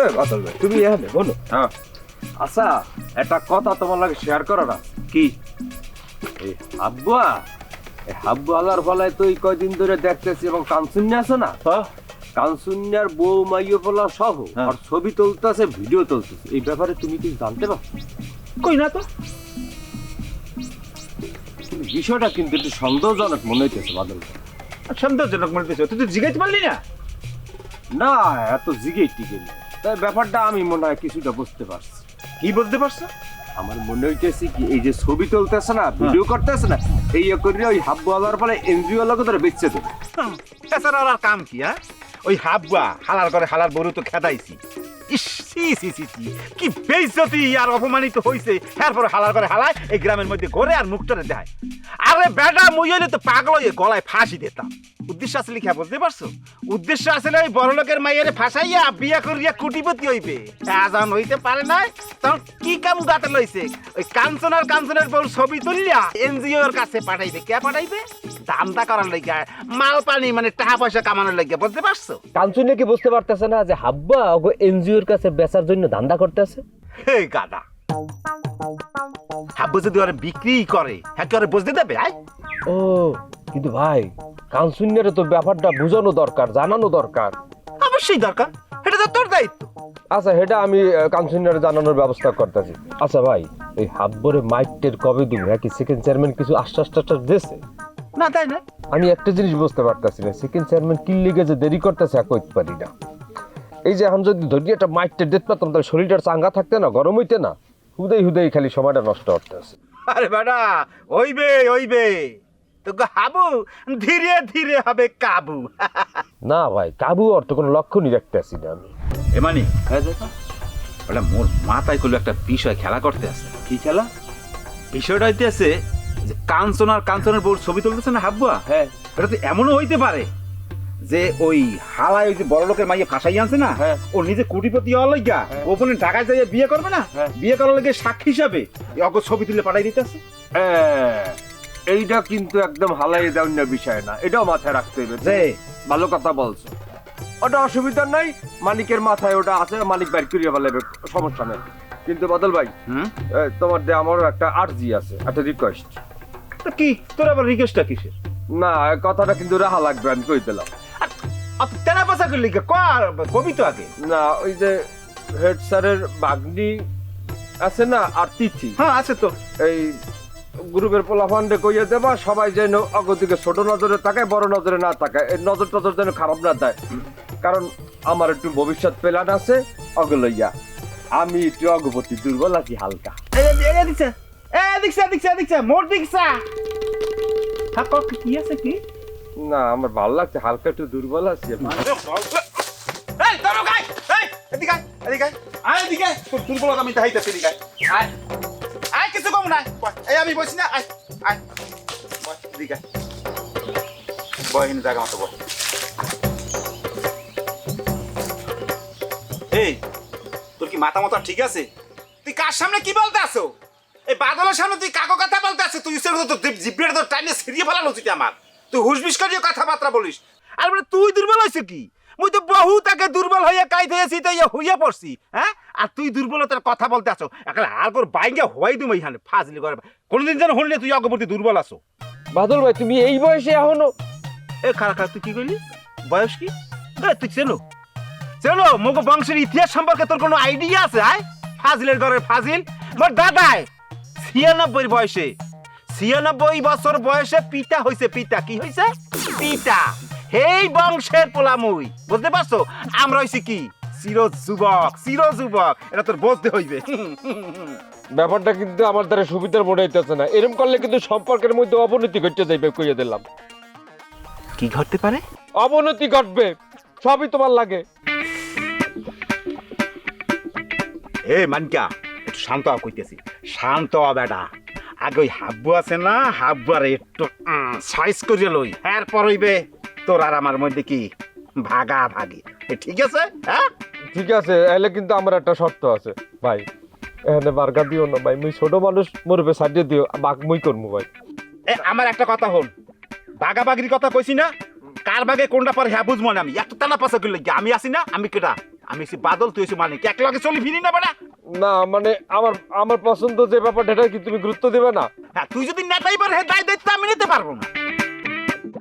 এ বাদল ভাই তুমি এখানে বলো। হ্যাঁ। আচ্ছা একটা কথা তোমার লাগে শেয়ার করো না। কি? এই হাব্বা এই হাব্বু আলার ফলায় তো এই কয়দিন ধরে দেখতেছি এবং আছে না? হ্যাঁ। কানসুন্নার বউ মাইয় সহ হ্যাঁ। আর ছবি তুলতেছে ভিডিও তুলতেছে। এই ব্যাপারে তুমি কি জানতে পারো? কই না তো। বিষয়টা কিন্তু একটু সন্দেহজনক মনে হইতেছে বাদল। সন্দেহজনক মনে হচ্ছে তুই তো জিগাইতে পারলি না। না এত জিগেই টিকে নেই তাই ব্যাপারটা আমি মনে হয় কিছুটা বুঝতে পারছি। কি বুঝতে পারছ? আমার মনে হইতেছে কি এই যে ছবি তুলতেছে না ভিডিও করতেছে না এই করি করে ওই হাব্বু আলার ফলে এনজিও লোক ধরে বেচছে দেবে এছাড়া আর কাম কি হ্যাঁ? ওই হাববা হালার করে হালার বড়ু তো খেদাইছি। কি আর অপমানিত হালার করে হালায়, এই গ্রামের মধ্যে ঘরে আর দেয় আরে বেটা, মুই হইলে তো পাগল হয়ে গলায় ফাঁসি দিতাম। উদ্দেশ্য আছে লিখা, বুঝতে পারছ? উদ্দেশ্য আছে ওই মাইয়ারে ফাঁসাইয়া বিয়া করিয়া কুটিপতি হইবে। আজান হইতে পারে তখন কি কাম গাতে লইছে? ওই কাঞ্চনার কাঞ্চনের বউ ছবি তুলিয়া এনজিও এর কাছে পাঠাইবে। কে পাঠাইবে? দামদা করার লাগিয়া মাল পানি মানে টাকা পয়সা কামানোর লাগিয়া বুঝতে পারছ? কাঞ্চুনে কি বুঝতে পারতেছে না যে হাব্বা, ওগো এনজিওর কাছে বেচার জন্য ধান্দা করতেছে? হে গাদা। হাব্বু যদি ওরা বিক্রি করে হ্যাঁ কি ওরা বুঝতে দেবে আয়। ও কিন্তু ভাই তো ব্যাপারটা বোঝানো দরকার জানানো দরকার। অবশ্যই দরকার এটা তো তোর দায়িত্ব। আচ্ছা সেটা আমি কাউন্সিলরে জানানোর ব্যবস্থা করতেছি। আচ্ছা ভাই এই হাব্বরে মাইটের কবে দিব হ্যাঁ কি সেকেন্ড চেয়ারম্যান কিছু আশ্বাস টাশ্বাস দিয়েছে? না তাই না? আমি একটা জিনিস বুঝতে পারতেছি না সেকেন্ড চেয়ারম্যান কি লিগে যে দেরি করতেছে কইতে পারি না। এই যে এখন যদি ধরি একটা মাইটের ডেট পেতাম তাহলে শরীরটা চাঙ্গা থাকতে না গরম হইতে না? হুদেই হুদেই খালি সময়টা নষ্ট করতেছে আরে বেটা ওইবে ওইবে তো হাবু ধীরে ধীরে হবে কাবু। না ভাই কাবু অর্থ কোনো লক্ষণই রাখতেছি না আমি। এমানি হ্যাঁ ওটা মোর মাথায় করল একটা বিষয় খেলা করতে আছে। কি খেলা? বিষয়টা হইতে আছে যে কাঞ্চন আর কাঞ্চনের বউর ছবি তুলতেছে না হাব্বা হ্যাঁ। এটা তো এমনও হইতে পারে। যে ওই হালায় ওই যে বড় লোকের মাইয়ে ফাঁসাই আনছে না হ্যাঁ। ও নিজে কোটিপতি হওয়ার লাগিয়া হ্যাঁ। গোপনে ঢাকায় যাইয়া বিয়ে করবে না হ্যাঁ। বিয়ে করার লাগে সাক্ষী হিসাবে অগ ছবি তুলে পাঠাই দিতেছে। এইটা কিন্তু একদম হালাই দেওয়ার না বিষয় না এটাও মাথায় রাখতে হবে। যে ভালো কথা বলছো। ওটা অসুবিধা নাই মালিকের মাথায় ওটা আছে মালিক বাইর করিয়ে ফেলাবে সমস্যা নেই। কিন্তু বদল ভাই হুম? তোমার দিয়ে আমারও একটা আর্জি আছে একটা রিকোয়েস্ট কি তোর আবার রিকোয়েস্টটা কিসের? না কথাটা কিন্তু রাহা লাগবে আমি কই দিলাম অত তেনা পয়সা করলি কে কবি তো আগে? না ওই যে হেড স্যারের বাগনি আছে না আর তিথি হ্যাঁ আছে তো। এই গ্রুপের পোলা ফান্ডে কইয়ে দেবা সবাই যেন অগতিকে ছোট নজরে তাকায় বড় নজরে না তাকায়। এই নজর টজর যেন খারাপ না দেয়। কারণ আমার একটু ভবিষ্যৎ প্ল্যান আছে অগলইয়া আমি একটু অগপতি দুর্বল আছি হালকা। এ দিছে দিছে দিছে মোর দিছে হ্যাঁ কি আছে কি? না, আমার ভালো লাগছে, হালকা একটু দুর্বল আছি। এদিকে এদিকে তোর দুর্বলতা আয়। না আমি না মতো তোর কি মাথা মাথা ঠিক আছে? তুই কার সামনে কি বলতে আসো? এই বাদলের সামনে তুই কাকো কথা বলতে আসো তুই সে তো জিব্রের তো টাইনে সিরিয়ে উচিত আমার। তুই হুসবিস করিয়ে কথাবার্তা বলিস। আর বলে তুই দুর্বল হয়েছে কি? মুই তো বহু তাকে দুর্বল হইয়া কাইতে আছি তো ইয়া হইয়া পড়ছি হ্যাঁ? আর তুই দুর্বলতার কথা বলতে আসো একলা আর কর বাইঙ্গা হওয়াই তুমি এখানে ফাজলি করে। কোনদিন যেন হলে তুই অগবর্তী দুর্বল আছো। বাদল ভাই তুমি এই বয়সে এখনও এ খারা খারা তুই কি কইলি? বয়স কি? এ, তুই চেনো? চেনো? মগ বংশের ইতিহাস সম্পর্কে তোর কোনো আইডিয়া আছে আয়? ফাজিলের ঘরের ফাজিল। মোর দাদাই ছিয়ানব্বই বয়সে। ছিয়ানব্বই বছর বয়সে পিতা হইছে পিতা কি হইছে? পিতা। হেই বংশের পোলামুই বুঝতে পারছ? আমরা হইছি কি? চির যুবক চির যুবক এটা তোর বুঝতে হইবে। ব্যাপারটা কিন্তু আমার দ্বারা সুবিধার মনে হইতেছে না। এরকম করলে কিন্তু সম্পর্কের মধ্যে অবনতি ঘটতে যাইবে কইয়ে দিলাম। কি ঘটতে পারে? অবনতি ঘটবে। সবই তোমার লাগে। এ মানকা একটু শান্ত কইতেছি। শান্ত বেটা। আগে ওই হাব্বু আছে না হাব্বুয়ার একটু সাইজ করিয়ে লই। এরপর হইবে। তোর আর আমার মধ্যে কি ভাগা ভাগি ঠিক আছে? হ্যাঁ? ঠিক আছে এলে কিন্তু আমার একটা শর্ত আছে ভাই। এখানে বার্গা দিও না ভাই। মুই ছোট মানুষ মরবে সাজিয়ে দিও। বাঘ মুই করব ভাই। এ আমার একটা কথা হন বাগাবাগির কথা কইছি না? কার বাগে কোনটা পরে হ্যাঁ বুঝব না আমি? এত টানা পাশা করলে আমি আসি না? আমি কেটা আমি হচ্ছি বাদল তুই হচ্ছে মানিক এক লগে চলি ফিরি না বেটা না মানে আমার আমার পছন্দ যে ব্যাপারটা এটা কি তুমি গুরুত্ব দিবে না? হ্যাঁ তুই যদি নেতাই পারে দায় দায়িত্ব আমি নিতে পারব না।